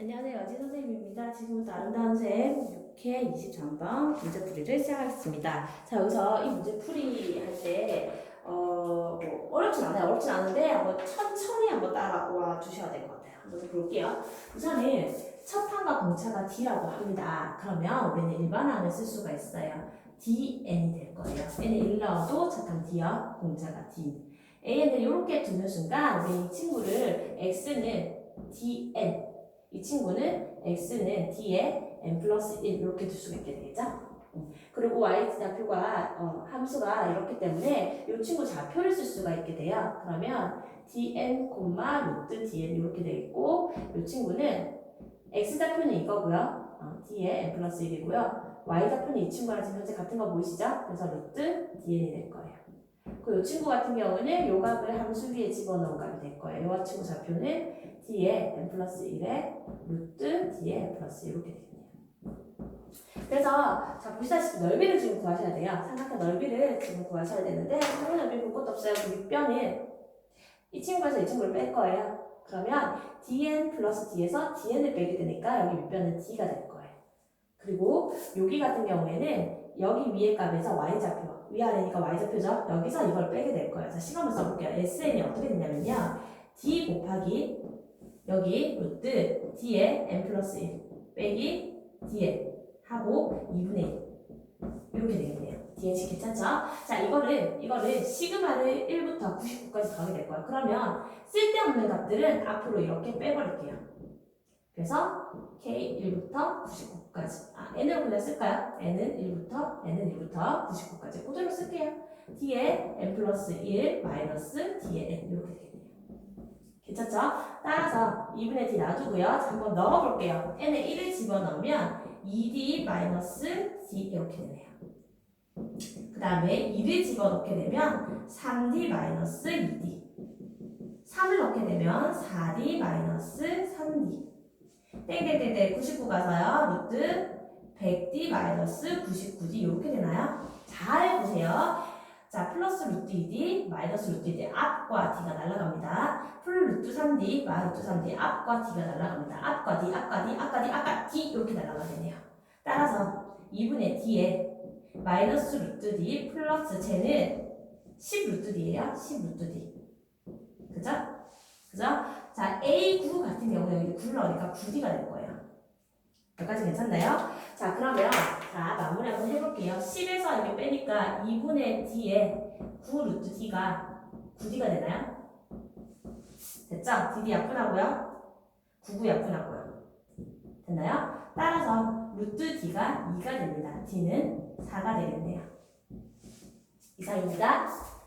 안녕하세요. 여지 선생님입니다. 지금부터 아름다운 셈 6회 23번 문제풀이를 시작하겠습니다. 자, 여기서 이 문제풀이 할 때, 어, 뭐, 어렵진 않아요. 어렵진 않은데, 한번 천천히 한번 따라와 주셔야 될 것 같아요. 한번 볼게요. 우선은 첫 판과 공차가 D라고 합니다. 그러면 우리는 일반 항을 쓸 수가 있어요. DN이 될 거예요. N을 1 넣어도 첫판 D요, 공차가 D. AN을 이렇게 두는 순간, 우리 이 친구를 X는 DN, 이 친구는 x는 d에 n 플러스 1 이렇게 둘 수가 있게 되겠죠? 음. 그리고 y 좌표가 어, 함수가 이렇기 때문에 이 친구 좌표를 쓸 수가 있게 돼요. 그러면 dn, 루트 dn 이렇게 되겠고 이 친구는 x 좌표는 이거고요. 어, d에 n 플러스 1이고요. y 좌표는 이 친구랑 지금 현재 같은 거 보이시죠? 그래서 루트 dn이 될 거예요. 그이 친구 같은 경우는 요 값을 함수 위에 집어넣은 값이 될 거예요. 이 친구 좌표는 d에 n 플러스 1에 루트 d에 플러스 1 이렇게 되겠네요. 그래서 자 보시다시피 넓이를 지금 구하셔야 돼요. 삼각형 넓이를 지금 구하셔야 되는데 삼각형 넓이 볼 것도 없어요. 그 윗변은 이 친구에서 이 친구를 뺄 거예요. 그러면 dn 플러스 d에서 dn을 빼게 되니까 여기 윗변은 d가 될 거예요. 그리고 여기 같은 경우에는 여기 위에 값에서 y좌표 위아래니까 y좌표죠. 여기서 이걸 빼게 될 거예요. 자 시간을 써볼게요. sn이 어떻게 되냐면요. d 곱하기 여기 루트 d에 n 플러스 1 빼기 dn 하고 2분의 1 이렇게 되겠네요. dn식 괜찮죠? 자 이거를 이거를 시그마를 1부터 99까지 더하게 될 거예요. 그러면 쓸데없는 값들은 앞으로 이렇게 빼버릴게요. 그래서 k1부터 99까지 아 n으로 그냥 쓸까요? n은 1부터 n은 1부터 99까지 그대로 쓸게요. d에 n 플러스 1 마이너스 d에 n 이렇게 되겠네요. 괜찮죠? 따라서 2분의 d 놔두고요. 자, 한번 넣어볼게요. n에 1을 집어넣으면 2d 마이너스 d 이렇게 되네요. 그 다음에 2를 집어넣게 되면 3d 마이너스 2d 3을 넣게 되면 4d 마이너스 3d 땡땡땡땡 99 가서요. 루트 100d 마이너스 99d 이렇게 되나요? 잘 보세요. 2d, 마이너스 루트 2d, 앞과 d가 날아갑니다. 플 루트 3d, 마 루트 3d, 앞과 d가 날아갑니다. 앞과 d, 앞과 d, 앞과 d, 앞과 d 이렇게 날아가겠네요. 따라서 2분의 d에 마이너스 루트 d 플러스 쟤는 10 루트 d예요. 10 루트 d. 그죠? 그죠? 자, A9 같은 경우에 여기 9를 넣으니까 9D가 될 거예요. 여기까지 괜찮나요? 자, 그러면 자, 마무리 한번 해볼게요. 10에서 이렇게 빼니까 2분의 D에 9 루트 D가 9D가 되나요? 됐죠? DD 약분하고요. 99 약분하고요. 됐나요? 따라서 루트 D가 2가 됩니다. D는 4가 되겠네요. 이상입니다.